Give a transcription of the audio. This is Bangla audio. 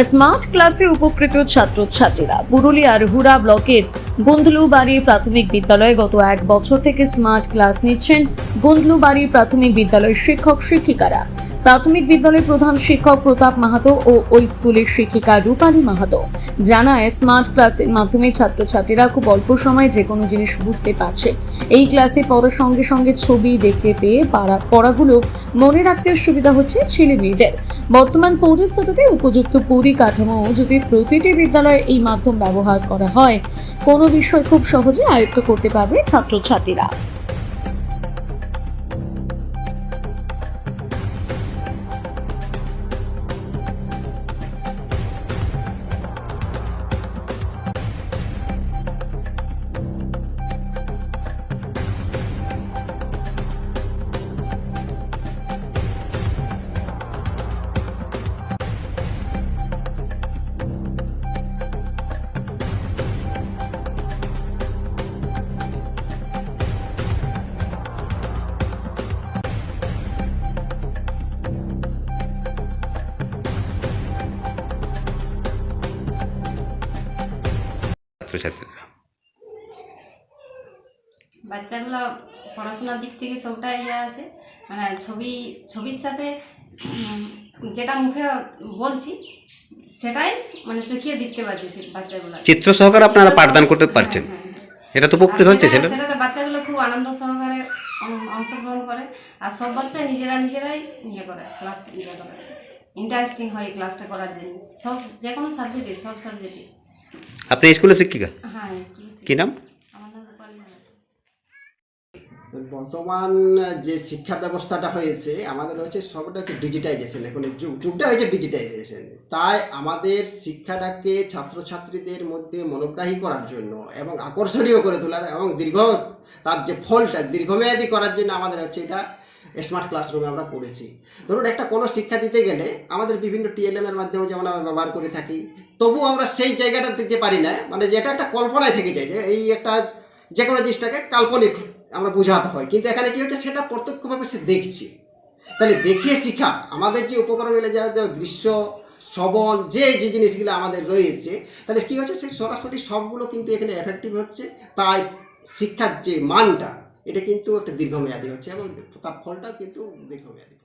স্মার্ট ক্লাসে উপকৃত ছাত্রছাত্রীরা পুরুলিয়ার হুরা ব্লকের গুন্দলুবাড়ি প্রাথমিক বিদ্যালয়ে গত এক বছর থেকে স্মার্ট ক্লাস নিচ্ছেন গুন্দলুবাড়ি প্রাথমিক বিদ্যালয়ের শিক্ষক শিক্ষিকারা। প্রাথমিক বিদ্যালয়ের প্রধান শিক্ষক প্রতাপ মাহাতো ও ওই স্কুলের শিক্ষিকা রূপালী মাহাতো। জানায়, স্মার্ট ক্লাসের মাধ্যমে ছাত্রছাত্রীরা খুব অল্প সময়ে যে কোনো জিনিস বুঝতে পারছে। এই ক্লাসে পড়ার সঙ্গে সঙ্গে ছবি দেখতে পেয়ে পাড়া পড়াগুলো মনে রাখতে সুবিধা হচ্ছে ছেলে মেয়েদের বর্তমান পরিস্থিতিতে উপযুক্ত পরিকাঠামো যদি প্রতিটি বিদ্যালয়ে এই মাধ্যম ব্যবহার করা হয়, কোনো বিষয় খুব সহজে আয়ত্ত করতে পারবে ছাত্রছাত্রীরা। ছাত্রছাত্রীরা। বাচ্চাগুলো পড়াশোনার দিক থেকে সবটা ইয়ে আছে। মানে ছবি ছবির সাথে যেটা মুখে বলছি সেটাই মানে চোখিয়ে দেখতে পাচ্ছে বাচ্চাগুলো। চিত্র সহকারে আপনারা পাঠদান করতে পারছেন। হ্যাঁ, হ্যাঁ। এটা তো উপকৃত হচ্ছে সেটা- ছেলে সেটাতে বাচ্চাগুলো খুব আনন্দ সহকারে অংশগ্রহণ করে। আর সব বাচ্চা নিজেরা নিজেরাই ইয়ে করে ক্লাস ইয়ে করে। ইন্টারেস্টিং হয় ক্লাসটা করার জন্য। সব যে কোনো সাবজেক্টে সব সাবজেক্টে আপনি স্কুলের শিক্ষিকা? হ্যাঁ স্কুলে কি নাম? বর্তমান যে শিক্ষা ব্যবস্থাটা হয়েছে আমাদের হচ্ছে সবটা হচ্ছে ডিজিটাইজেশন এখন যুগ যুগটা হয়েছে ডিজিটাইজেশন তাই আমাদের শিক্ষাটাকে ছাত্রছাত্রীদের মধ্যে মনোগ্রাহী করার জন্য এবং আকর্ষণীয় করে তোলার এবং দীর্ঘ তার যে ফলটা দীর্ঘমেয়াদী করার জন্য আমাদের হচ্ছে এটা স্মার্ট ক্লাসরুমে আমরা করেছি ধরুন একটা কোনো শিক্ষা দিতে গেলে আমাদের বিভিন্ন টিএলএমের মাধ্যমে যেমন আমরা ব্যবহার করে থাকি তবু আমরা সেই জায়গাটা দিতে পারি না। মানে যেটা একটা কল্পনায় থেকে যায় যে এই একটা যে কোনো জিনিসটাকে কাল্পনিক আমরা বোঝাতে হয়। কিন্তু এখানে কি হচ্ছে? সেটা প্রত্যক্ষভাবে সে দেখছে। তাহলে দেখে শিখা, আমাদের যে উপকরণগুলো যা যা দৃশ্য, শ্রবণ, যে যে জিনিসগুলো আমাদের রয়েছে, তাহলে কি হচ্ছে? সে সরাসরি সবগুলো কিন্তু এখানে এফেক্টিভ হচ্ছে। তাই শিক্ষার যে মানটা এটা কিন্তু একটা দীর্ঘমেয়াদী হচ্ছে এবং তার ফলটাও কিন্তু দীর্ঘমেয়াদী।